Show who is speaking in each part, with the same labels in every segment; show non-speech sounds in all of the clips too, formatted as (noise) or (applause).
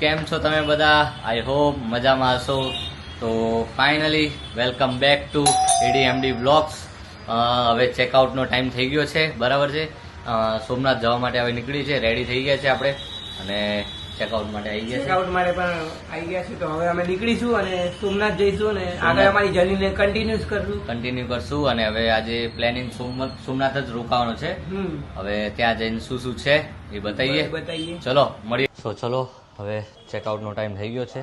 Speaker 1: કેમ છો તમે બધા? આઈ હોપ મજામાં હશો. તો finally welcome back to ADMD blogs હવે ચેકઆઉટનો ટાઈમ થઈ ગયો છે બરાબર છે? સોમનાથ જવા માટે હવે નીકળી છે રેડી થઈ ગયા છે આપણે. અને ચેકઆઉટ માટે આવી ગયા
Speaker 2: ચેકઆઉટ માટે પણ આવી ગયા છે તો હવે અમે નીકળીશું અને સોમનાથ જઈશું અને આગળ અમારી જર્નીને કન્ટિન્યુ કરશું.
Speaker 1: કન્ટિન્યુ કરશું અને હવે આજે પ્લેનિંગ સોમનાથ જ રોકાવાનું છે. હવે ત્યાં જઈને શું શું છે એ બતાવીએ
Speaker 2: બતાવીએ
Speaker 1: ચલો મળીએ. સો ચલો હવે ચેકઆઉટનો ટાઈમ થઈ ગયો છે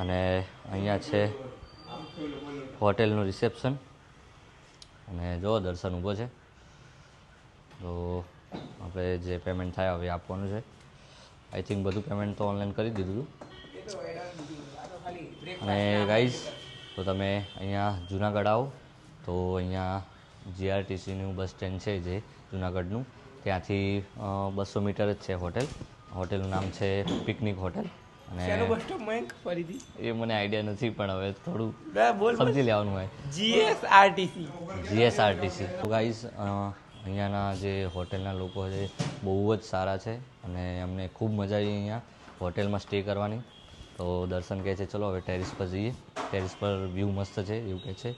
Speaker 1: અને અહીંયા છે હોટેલનું રિસેપ્શન અને જો દર્શન ઊભો છે. તો આપણે જે પેમેન્ટ થાય હવે આપવાનું છે. આઈ થિંક બધું પેમેન્ટ તો ઓનલાઈન કરી દીધું હતું. અને ગાઈઝ તો તમે અહીંયા જુનાગઢ આવો. તો અહીંયા જીઆરટીસીનું બસ સ્ટેન્ડ છે જે જુનાગઢનું. ત્યાંથી બસો મીટર જ છે હોટેલ. હોટેલનું નામ છે પિકનિક હોટેલ. અને
Speaker 2: બસ સ્ટોપ મયંક ફરીથી?
Speaker 1: એ મને આઈડિયા નથી પણ હવે થોડું
Speaker 2: બોલ
Speaker 1: સમજી લેવાનું હોય.
Speaker 2: જીએસઆરટીસી.
Speaker 1: જીએસઆરટીસી. તો ગાઈઝ અહીંયાના જે હોટેલના લોકો છે બહુ જ સારા છે અને અમને ખૂબ મજા આવી અહીંયા હોટેલમાં સ્ટે કરવાની. તો દર્શન કહે છે ચલો હવે ટેરિસ પર જઈએ. ટેરિસ પર વ્યૂ મસ્ત છે એવું કહે છે.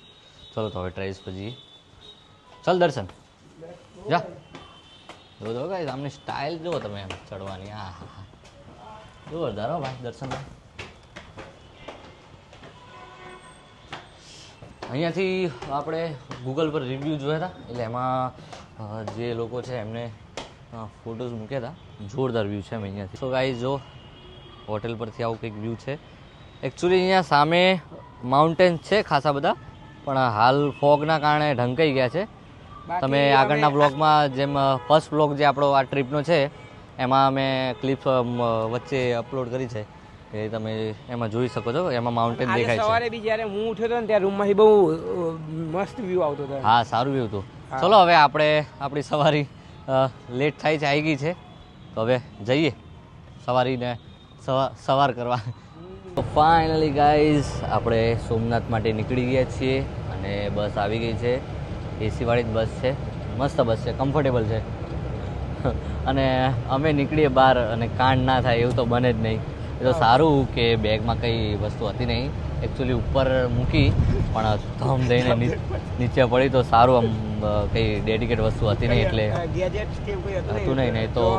Speaker 1: ચલો તો હવે ટેરિસ પર જઈએ. ચાલ દર્શન. જા. જો જો ગાઈઝ આમની સ્ટાઇલ જુઓ તમે એમ ચડવાની. હા હા હા. જોરદાર ભાઈ, દર્શન અહીંયાથી આપણે ગૂગલ પર રિવ્યૂ જોયા હતા, એટલે એમાં જે લોકો છે એમને ફોટોઝ મૂક્યા હતા. જોરદાર વ્યૂ છે એમ અહીંયાથી. સો ગાઈઝ જો હોટેલ પરથી આવું કંઈક વ્યૂ છે. એકચ્યુઅલી અહીંયા સામે માઉન્ટેન્સ છે ખાસા બધા, પણ હાલ ફોગના કારણે ઢંકાઈ ગયા છે. તમે આગળના બ્લોગમાં જેમ ફર્સ્ટ બ્લોગ જે આપણો આ ટ્રીપનો છે એમાં અમે ક્લિપ વચ્ચે અપલોડ કરી છે. એ તમે એમાં જોઈ શકો છો એમાં માઉન્ટેન દેખાય છે.
Speaker 2: સવારે બી જ્યારે હું ઉઠ્યો હતો ને ત્યારે રૂમમાંથી બહુ મસ્ત વ્યૂ આવતો હતો.
Speaker 1: હા સારું વ્યૂ હતું. ચલો હવે આપણે આપણી સવારી લેટ થાય છે આવી ગઈ છે. તો હવે જઈએ સવારીને સવા- સવાર કરવા. તો ફાઇનલી ગાઈઝ આપણે સોમનાથ માટે નીકળી ગયા છીએ અને બસ આવી ગઈ છે. એસી વાળી જ બસ છે. મસ્ત બસ છે કમ્ફર્ટેબલ છે. અને અમે નીકળીએ બહાર અને કાંડ ના થાય એવું તો બને જ નહીં. એ તો સારું કે બેગમાં કંઈ વસ્તુ હતી નહીં. એકચ્યુઅલી ઉપર મૂકી પણ ધમ જઈને નીચે પડી તો સારું આમ કંઈ ડેડિકેટ વસ્તુ હતી નહીં એટલે.
Speaker 2: હતું
Speaker 1: નહીં, નહીં તો-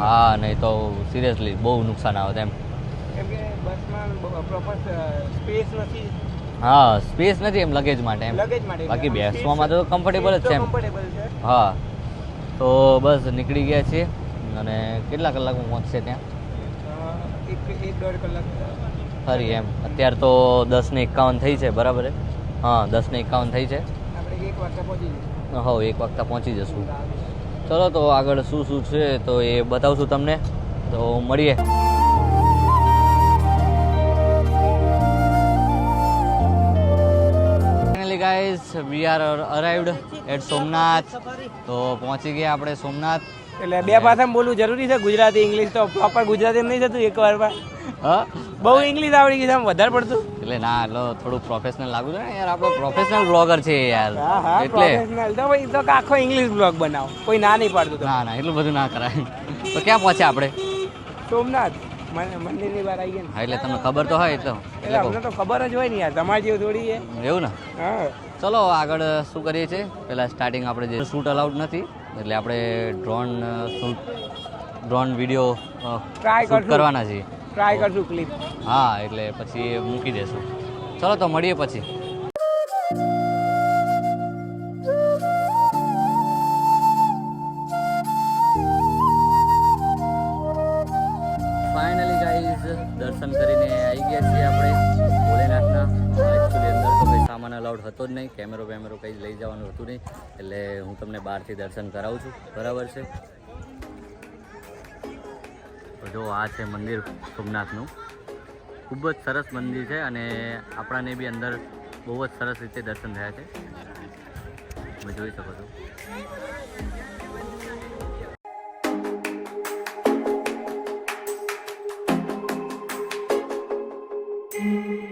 Speaker 1: હા નહીં તો સિરિયસલી બહુ નુકસાન આવે એમ
Speaker 2: બસમાં પ્રોપર સ્પેસ નથી.
Speaker 1: હા સ્પેસ નથી એમ લગેજ માટે એમ.
Speaker 2: લગેજ માટે
Speaker 1: બાકી બેસવામાં તો કમ્ફર્ટેબલ જ છે એમ. હા. તો બસ નીકળી ગયા છીએ અને કેટલા કલાકમાં પહોંચશે ત્યાં?
Speaker 2: એક એક દોઢ કલાક.
Speaker 1: ખરી એમ. અત્યારે તો દસ ને એકાવન થઈ છે બરાબર હા દસ ને એકાવન થઈ છે.
Speaker 2: આપણે એક વાગતા પહોંચી જઈશું.
Speaker 1: હવ એક વાગતા પહોંચી જશું. ચલો તો આગળ શું શું છે તો એ બતાવશું તમને. તો મળીએ. Guys we are arrived at Somnath તો પહોંચી ગયા આપણે સોમનાથ.
Speaker 2: એટલે બે ભાષામાં બોલવું જરૂરી છે ગુજરાતી ઇંગ્લિશ તો પ્રોપર ગુજરાતી નહીં થતું એક વાર.
Speaker 1: હા?
Speaker 2: બહુ ઇંગ્લિશ આવડી ગઈ છે આમ વધારે પડતું.
Speaker 1: એટલે ના એટલે થોડું પ્રોફેશનલ લાગુ છે ને યાર આપણો પ્રોફેશનલ બ્લોગર છે યાર. એટલે
Speaker 2: તો ભાઈ તો આખો ઇંગ્લિશ બ્લોગ બનાવો. કોઈ ના નહીં પાડતું
Speaker 1: ના ના એટલું બધું ના કરાય. તો ક્યાં પહોંચ્યા આપણે?
Speaker 2: સોમનાથ. મન- મંદિરની બહાર આવી ગયા ને.
Speaker 1: હા એટલે તમને ખબર તો હોય તો.
Speaker 2: એટલે અમને તો ખબર જ હોય ને યાર તમારી જેવું થોડી છે.
Speaker 1: એવું ને?
Speaker 2: હા.
Speaker 1: ચલો આગળ શું કરીએ છીએ? પહેલાં સ્ટાર્ટિંગ આપણે જે શૂટ અલાઉડ નથી એટલે આપણે drone shoot drone video
Speaker 2: try.
Speaker 1: કરવાના છીએ.
Speaker 2: ટ્રાય કરશું ક્લિપ
Speaker 1: હા એટલે પછી મૂકી દેશું. ચલો તો મળીએ પછી. અલાઉડ હતો જ નહીં, કેમેરો બેમેરો કંઈ લઈ જવાનું હતું નહીં, એટલે હું તમને બહારથી દર્શન કરાવું છું. બરાબર છે? તો જો, આ છે મંદિર સોમનાથનું. ખૂબ જ સરસ મંદિર છે અને આપણાને બી અંદર બહુ જ સરસ રીતે દર્શન થયા છે. તમે જોઈ શકો છો.
Speaker 2: thank you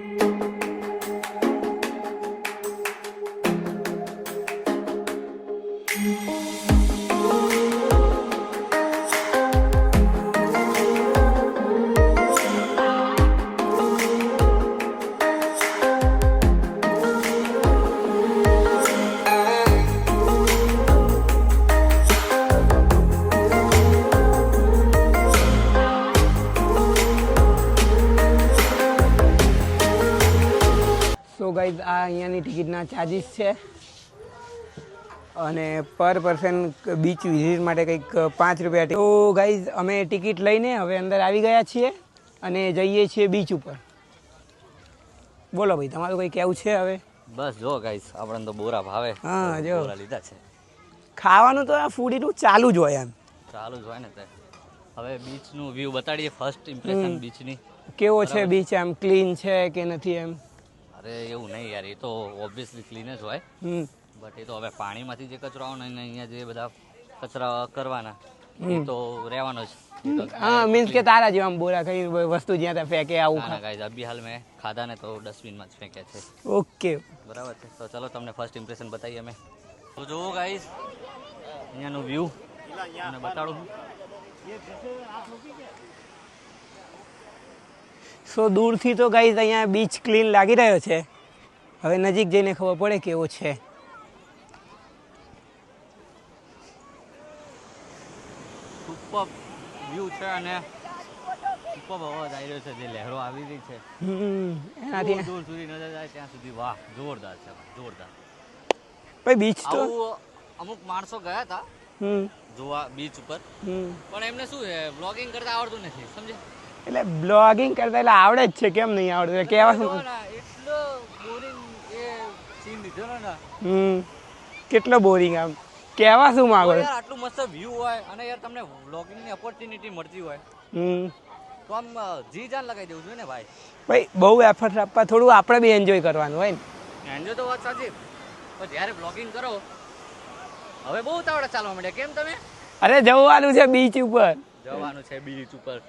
Speaker 2: ગાઈઝ આ અહીંયાની ટિકિટના ચાર્જિસ છે. અને પર પર્સન બીચ વિઝિટ માટે કંઈક પાંચ રૂપિયા તો ગાઈઝ અમે ટિકિટ લઈને હવે અંદર આવી ગયા છીએ અને જઈએ છીએ બીચ ઉપર. બોલો ભાઈ તમારું કંઈ કેવું છે હવે?
Speaker 1: બસ જો ગાઈઝ આપણને તો બોરા ભાવે.
Speaker 2: હા, જો.
Speaker 1: લીધા છે.
Speaker 2: ખાવાનું તો આ ફૂડ એટલું ચાલુ જ હોય એમ.
Speaker 1: ચાલુ જ હોય ને તે. હવે બીચનું વ્યૂ બતાડીએ ફર્સ્ટ ઇમ્પ્રેશન બીચની
Speaker 2: કેવો છે બીચ એમ? ક્લીન છે કે નથી એમ?
Speaker 1: અરે એવું નહીં યાર એ તો ઓબ્વિયસલી ક્લીન જ હોય બટ એ તો હવે પાણીમાંથી જે કચરો આવે ને અહીંયા જે બધા કચરા કરવાના એ તો રહેવાનો જ.
Speaker 2: હા મીન્સ કે તારા જેવા બોરા કઈ વસ્તુ જ્યાં ત્યાં ફેંકે આવું
Speaker 1: ના ગાઈઝ અભી હાલ મેં ખાધા ને તો ડસ્ટબિનમાં જ ફેંક્યા છે.
Speaker 2: ઓકે.
Speaker 1: બરાબર છે. તો ચલો તમને ફર્સ્ટ ઇમ્પ્રેશન બતાવીએ અમે. તો જુઓ ગાઈઝ અહીંયાનું વ્યૂ તમને બતાડું.
Speaker 2: સો દૂરથી તો ગાઈઝ અહીંયા બીચ ક્લીન લાગી રહ્યો છે. હવે નજીક જઈને ખબર પડે કેવો છે.
Speaker 1: વ્યૂ છે અને અવાજ આવી રહ્યો છે જે લહેરો આવી રહી છે.
Speaker 2: હમ એનાથી
Speaker 1: દૂર દૂર સુધી નજર જાય ત્યાં સુધી વાહ જોરદાર છે જોરદાર.
Speaker 2: ભાઈ બીચ તો
Speaker 1: અમુક માણસો ગયા હતા જોવા બીચ ઉપર. પણ એમને શું છે બ્લોગિંગ કરતા આવડતું નથી સમજે
Speaker 2: એટલે બ્લોગિંગ કરતા એટલે આવડે જ છે કેમ નહીં આવડતું? એટલે કહેવા શું?
Speaker 1: એટલો બોરિંગ એ સીન લીધો ને
Speaker 2: હમ. કેટલો બોરિંગ આમ. કેવા શું માંગો?
Speaker 1: યાર આટલું મસ્ત વ્યૂ હોય અને યાર તમને વ્લોગિંગની ઓપોર્ચ્યુનિટી મળતી હોય.
Speaker 2: હમ.
Speaker 1: તો આમ જી જાન લગાવી દેવું જોઈએ ને ભાઈ.
Speaker 2: ભાઈ બહુ એફર્ટ આપવા થોડું આપણે બી એન્જોય કરવાનું હોય ને.
Speaker 1: એન્જોય તો વાત સાચી. પણ જ્યારે બ્લોગિંગ કરો હવે બહુ તાવડા ચાલવા માંડ્યા. કેમ તમે?
Speaker 2: અરે જવાનું છે બીચ ઉપર.
Speaker 1: જવાનું છે બીચ ઉપર.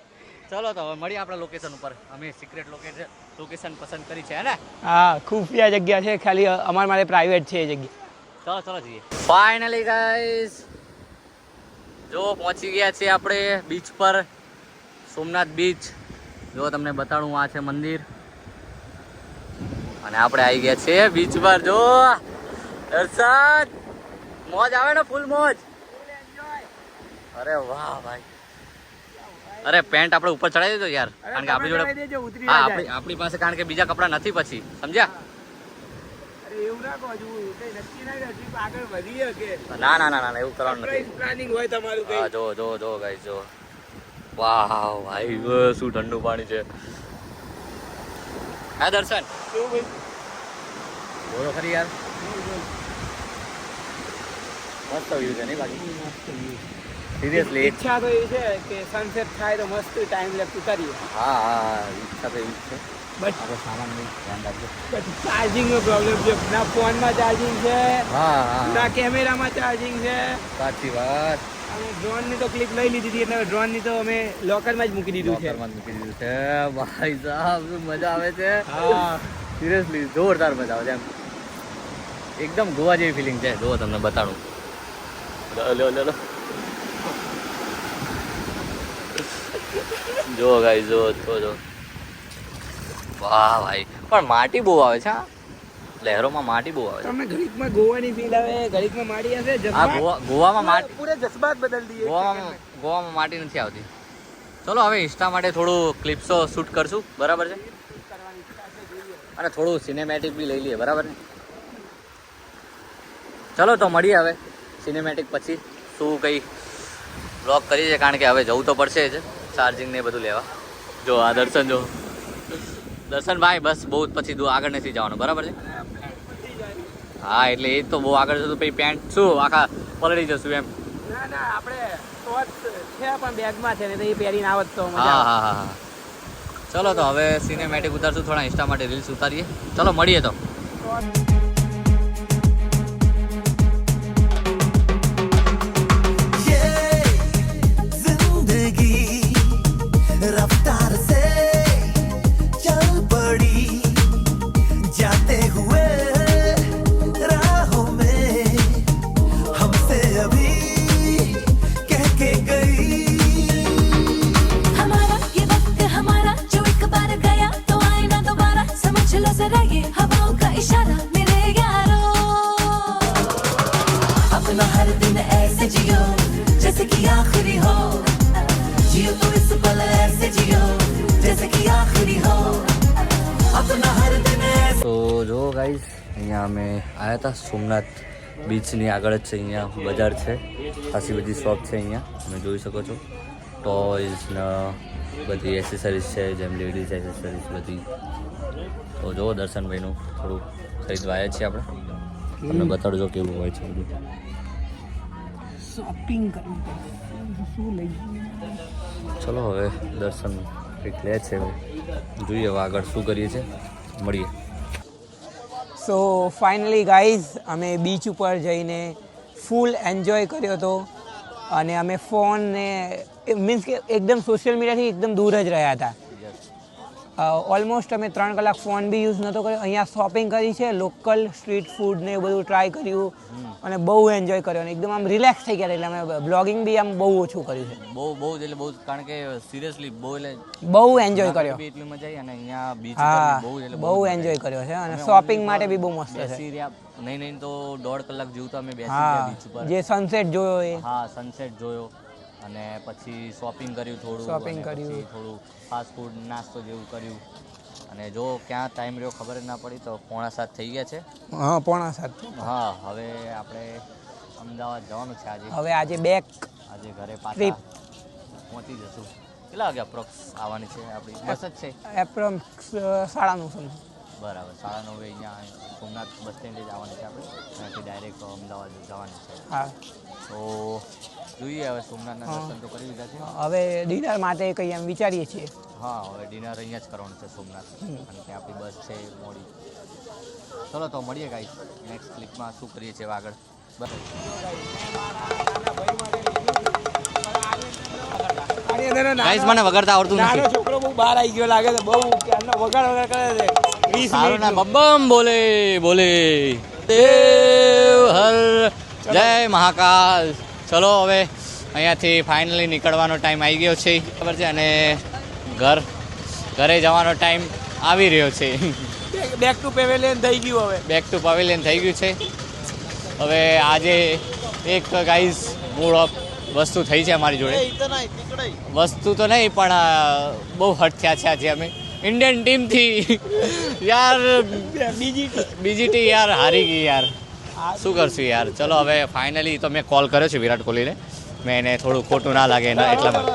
Speaker 1: ચલો તો હવે મળીએ આપણા લોકેશન ઉપર. અમે સિક્રેટ લોકેશન લોકેશન પસંદ કરી છે હે ને?
Speaker 2: હા ખુફિયા જગ્યા છે ખાલી અમાર માટે પ્રાઇવેટ છે એ જગ્યા.
Speaker 1: ચલો ચલો જઈએ. ફાઇનલી ગાઈસ જો પહોંચી ગયા છીએ આપણે બીચ પર સોમનાથ બીચ જો તમને બતાડું આ છે મંદિર. અને આપણે આવી ગયા છીએ બીચ પર. જો દર્શન મોજ આવે ને ફૂલ મોજ? અરે વાહ ભાઈ. અરે પેન્ટ આપણે ઉપર ચડાવી દેજો યાર. કારણ કે આપણી જોડે હા આપણી આપણી પાસે કારણ કે બીજા કપડાં નથી પછી. સમજ્યા?
Speaker 2: ના ના
Speaker 1: ના ના એવું કરવાનું નથી. હા જો જો જો ગાઈસ જો. વાહ ભાઈ શું ઠંડુ પાણી છે. હા દર્શન. બોલો ખરી યાર. મસ્ત વ્યૂ છે નહીં બાકી? સિરિયસલી
Speaker 2: ઈચ્છા તો એવી છે કે સનસેટ થાય તો મસ્ત ટાઈમ લેપ્સ કરીએ
Speaker 1: હા હા હા ઈચ્છા તો એવી છે.
Speaker 2: બટ
Speaker 1: આપણે સામાન ધ્યાન રાખજો.
Speaker 2: પછી ચાર્જિંગ નો પ્રોબ્લેમ છે. ના ફોનમાં ચાર્જિંગ છે
Speaker 1: હા હા.
Speaker 2: ના કેમેરામાં ચાર્જિંગ છે.
Speaker 1: સાચી વાત.
Speaker 2: અને ડ્રોનની તો ક્લિપ લઈ લીધી હતી એટલે ડ્રોનની તો અમે લોકરમાં જ મૂકી દીધું છે.
Speaker 1: લોકરમાં મૂકી દીધું છે. ભાઈ સાહેબ મજા આવે છે?
Speaker 2: હા.
Speaker 1: સિરિયસલી જોરદાર મજા આવે છે એમ. એકદમ ગોવા જેવી ફિલિંગ છે. જો તમને બતાડું. લો લો લો. જો ગાઈ જો તો જો. વાહ ભાઈ. પણ માટી બહુ આવે છે લહેરોમાં માટી બહુ આવે છે.
Speaker 2: તમને ઘડીકમાં ગોવાની ફીલ આવે ઘડીકમાં
Speaker 1: માટી
Speaker 2: આવે
Speaker 1: ગોવા ગોવામાં માટી
Speaker 2: પૂરે જસબાત બદલ દીએ
Speaker 1: ગોવામાં ગોવામાં માટી નથી આવતી. ચલો હવે ઇન્સ્ટા માટે થોડું ક્લિપ્સો શૂટ કરશું. બરાબર છે? અને થોડું સિનેમેટિક બી લઈ લઈએ બરાબર ને ચલો તો મળીએ હવે. સિનેમેટિક પછી શું કંઈ બ્લોગ કરીએ છીએ? કારણ કે હવે જવું તો પડશે જ. ચાર્જિંગ ને બધું લેવા. જો આ દર્શન જો. દર્શન ભાઈ બસ બહુ પછી આગળ નથી જવાનું બરાબર છે? હા એટલે એ તો બહુ આગળ જતું પછી પેન્ટ શું આખા પલળી જશું એમ.
Speaker 2: ના ના આપણે છે પણ બેગમાં છે ને એ પહેરીને આવત તો મજા
Speaker 1: હા હા હા ચલો તો હવે સિનેમેટિક ઉતારશું થોડા ઇન્સ્ટા માટે રીલ્સ ઉતારીએ. ચલો મળીએ તો. ગાઈઝ અહીંયા અમે આવ્યા હતા સોમનાથ બીચની આગળ જ છે અહીંયા બજાર છે. ખાસી બધી શોપ છે અહીંયા. તમે જોઈ શકો છો. ટોયઝ ને બધી એસેસરીઝ છે જેમ લેડીઝ એસેસરીઝ બધી. તો જો દર્શનભાઈનું થોડું ખરીદવા આવ્યા છીએ આપણે. તમને બતાડજો કેવું હોય છે બધું.
Speaker 2: શોપિંગ
Speaker 1: ચલો હવે દર્શન કંઈક લે છે જોઈએ હવે આગળ શું કરીએ છીએ. મળીએ.
Speaker 2: સો ફાઇનલી ગાઈઝ અમે બીચ ઉપર જઈને ફૂલ એન્જોય કર્યો હતો અને અમે ફોનને મીન્સ કે એકદમ સોશિયલ મીડિયાથી એકદમ દૂર જ રહ્યા હતા. ઓલમોસ્ટ અમે ત્રણ કલાક ફોન બી યુઝ નહોતો કર્યો. અહીંયા શોપિંગ કરી છે લોકલ સ્ટ્રીટ ફૂડ ને એ બધું ટ્રાય કર્યું અને બહુ એન્જોય કર્યો અને એકદમ આમ રિલેક્સ થઈ ગયા એટલે અમે બ્લોગિંગ બી આમ બહુ ઓછું કર્યું છે.
Speaker 1: બહુ બહુ એટલે બહુ કારણ કે સિરિયસલી બહુ એટલે
Speaker 2: બહુ એન્જોય કર્યો.
Speaker 1: એટલી મજા આવી અને અહીંયા બીચ
Speaker 2: હા
Speaker 1: બહુ એટલે
Speaker 2: બહુ એન્જોય કર્યો છે અને શોપિંગ માટે બી બહુ મસ્ત છે.
Speaker 1: નહીં નહીં તો દોઢ કલાક જેવું તો અમે બેસી ગયા બીચ ઉપર.
Speaker 2: જે સનસેટ જોયો એ.
Speaker 1: હા સનસેટ જોયો. અને પછી શોપિંગ કર્યું થોડું શોપિંગ
Speaker 2: કર્યું.
Speaker 1: થોડું ફાસ્ટ ફૂડ નાસ્તો જેવું કર્યું. અને જો ક્યાં ટાઈમ રહ્યો ખબર જ ના પડી તો પોણા સાત થઈ ગયા છે.
Speaker 2: હા પોણા સાત
Speaker 1: હા હવે આપણે અમદાવાદ જવાનું છે આજે.
Speaker 2: હવે આજે બેક
Speaker 1: આજે ઘરે પાછા પહોંચી જશું. કેટલા વાગે અપ્રોક્સ આવવાની છે આપણી? બસ જ છે.
Speaker 2: એપ્રોક્સ સાડા નવસો
Speaker 1: બરાબર. સાડા નવે અહીંયા સોમનાથ બસ સ્ટેન્ડે જવાનું છે આપણે. ત્યાંથી ડાયરેક્ટ અમદાવાદ જવાની છે.
Speaker 2: હા.
Speaker 1: તો જોઈએ હવે સોમનાથના દર્શન તો કરી લીધા છે.
Speaker 2: હવે ડિનર માટે કંઈ એમ વિચારીએ છીએ?
Speaker 1: હા હવે ડિનર અહીંયા જ કરવાનું છે સોમનાથ. અને ત્યાં આપણી બસ છે મોડી. ચલો તો મળીએ ગાઈસ નેક્સ્ટ ક્લિપમાં શું કરીએ છીએ આગળ? બસ. મને વગરતા આવડતું નથી.
Speaker 2: છોકરો બહુ બહાર આવી ગયો લાગે છે. બહુ વગાડ વગાડ કરે છે. વીસ મિનિટ
Speaker 1: બબ્બમ બોલે બોલે. દેવ હર જય મહાકાલ. ચલો હવે અહીંયાથી ફાઇનલી નીકળવાનો ટાઈમ આવી ગયો છે. ખબર છે અને ઘર ઘરે જવાનો ટાઈમ આવી રહ્યો છે.
Speaker 2: બેક ટુ પેવેલિયન થઈ ગયું હવે.
Speaker 1: બેક ટુ પેવેલિયન થઈ ગયું છે. હવે આજે એક ગાઈઝ મૂળ ઓફ વસ્તુ થઈ છે અમારી જોડે. વસ્તુ તો નહીં પણ બહુ હટ થયા છે આજે અમે. ઇન્ડિયન ટીમથી યાર
Speaker 2: બીજી
Speaker 1: બીજી ટી યાર હારી ગઈ યાર. શું કરશું યાર? ચલો હવે ફાઇનલી તો મેં કોલ કર્યો છે વિરાટ કોહલીને. મેં એને થોડું ખોટું ના લાગે એના એટલા માટે.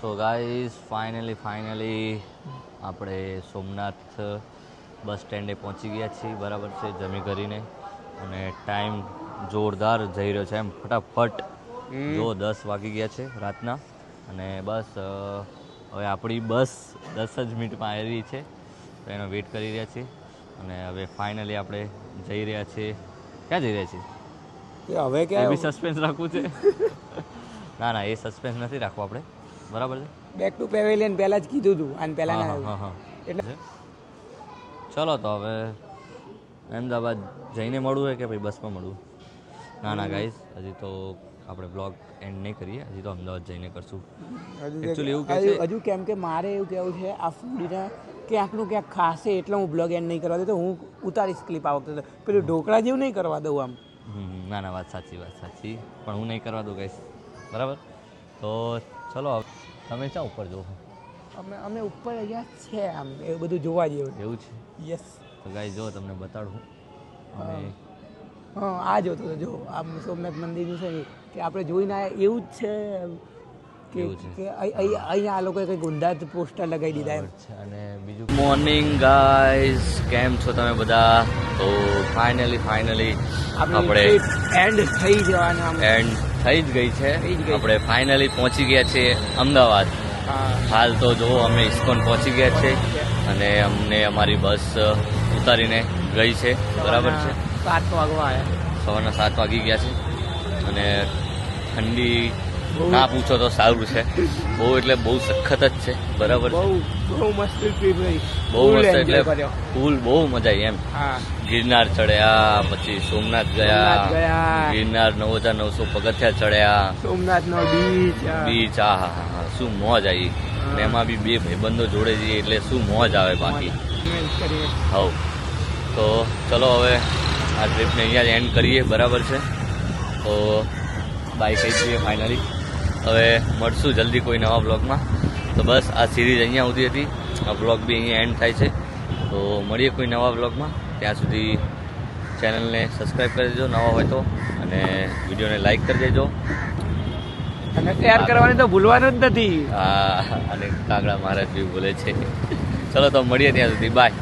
Speaker 1: સો ગાઈઝ ફાઇનલી ફાઇનલી આપણે સોમનાથ બસ સ્ટેન્ડે પહોંચી ગયા છીએ. બરાબર છે જમી કરીને. અને ટાઈમ જોરદાર જઈ રહ્યો છે એમ. ફટાફટ જો દસ વાગી ગયા છે રાતના. અને બસ હવે આપણી બસ દસ જ મિનિટમાં આવી રહી છે. તો એનો વેઇટ કરી રહ્યા છીએ. અને હવે ફાઇનલી આપણે જઈ રહ્યા છીએ. ક્યાં જઈ રહ્યા છીએ?
Speaker 2: હવે
Speaker 1: ક્યાં? બી સસ્પેન્સ રાખવું છે? (laughs) ના ના એ સસ્પેન્સ નથી રાખવું આપણે. બરાબર છે?
Speaker 2: બેક ટુ પેવેલિયન પહેલાં જ કીધું હતું આને પહેલાં
Speaker 1: હા, હા, હા.
Speaker 2: એટલે
Speaker 1: ચલો તો હવે અમદાવાદ જઈને મળવું હોય કે ભાઈ બસમાં મળવું? ના ના ગાઈઝ હજી તો આપણે બ્લોગ એન્ડ નહીં કરીએ હજી તો અમદાવાદ જઈને કરશું. એકચ્યુઅલી એવું કહે છે-
Speaker 2: હજુ કેમ કે મારે એવું કહેવું છે આ ફૂડીના ક્યાંકનું ક્યાંક ખાશે એટલે હું બ્લોગ એન્ડ નહીં કરવા દઉં તો હું ઉતારીશ ક્લિપ આ વખતે. તો. પેલું ઢોકળા જેવું નહીં કરવા દઉં આમ.
Speaker 1: ના ના વાત સાચી વાત સાચી. પણ હું નહીં કરવા દઉં ગાઈસ બરાબર? તો ચલો તમે ચા ઉપર જો
Speaker 2: અમે અમે ઉપર અહીંયા છે આમ એવું બધું જોવા જેવું.
Speaker 1: એવું છે?
Speaker 2: યસ
Speaker 1: તો ગાઈ જો તમને બતાડું. અમે
Speaker 2: હા. આ જોતો તો જો આમ સોમનાથ મંદિરનું છે કે આપણે જોઈને એવું જ છે કે
Speaker 1: છે.
Speaker 2: અહીંયા આ લોકોએ કંઈક ઊંધા જ પોસ્ટર લગાવી દીધા એમ.
Speaker 1: અને બીજું? મોર્નિંગ ગાઈઝ કેમ છો તમે બધા? તો ફાઇનલી ફાઇનલી આપણે
Speaker 2: એન્ડ થઈ જવાનું
Speaker 1: એન્ડ થઈ જ ગઈ છે.
Speaker 2: છે.
Speaker 1: આપણે ફાઇનલી પહોંચી ગયા છીએ અમદાવાદ. હાલ તો જો અમે ઇસ્કોન પહોંચી ગયા છે અને અમને અમારી બસ ઉતારીને ગઈ છે. બરાબર છે?
Speaker 2: સાત વાગવા આવ્યા
Speaker 1: સવારના સાત વાગી ગયા છે. અને ઠંડી ના પૂછો તો સારું છે. બહુ એટલે બહુ સખત જ છે. બરાબર
Speaker 2: બહુ મસ્ત
Speaker 1: બહુ મસ્ત એટલે ફૂલ બહુ મજા આવી એમ. ગિરનાર ચડ્યા પછી સોમનાથ ગયા. ગિરનાર નવ હજાર નવસો પગથિયા ચડ્યા.
Speaker 2: સોમનાથનો બીચ
Speaker 1: બીચ આ હા હા હા શું મોજ આવી. અને એમાં બી બે ભાઈબંધો જોડે જઈએ એટલે શું મોજ આવે બાકી. હવ. તો ચલો હવે આ ટ્રીપને અહીંયા જ એન્ડ કરીએ. બરાબર છે? તો બાય કહી દઈએ ફાઇનલી હવે મળશું જલ્દી કોઈ નવા બ્લોગમાં તો બસ આ સિરીઝ અહીંયા સુધી હતી. આ બ્લોગ બી અહીંયા એન્ડ થાય છે. તો મળીએ કોઈ નવા બ્લોગમાં ત્યાં સુધી ચેનલને સબસ્ક્રાઈબ કરી દેજો નવા હોય તો. અને વિડીયોને લાઈક કરી દેજો.
Speaker 2: અને તૈયાર કરવાની તો ભૂલવાનું જ નથી.
Speaker 1: હા અને કાગડા મહારાજ બી બોલે છે. ચલો તો મળીએ ત્યાં સુધી. બાય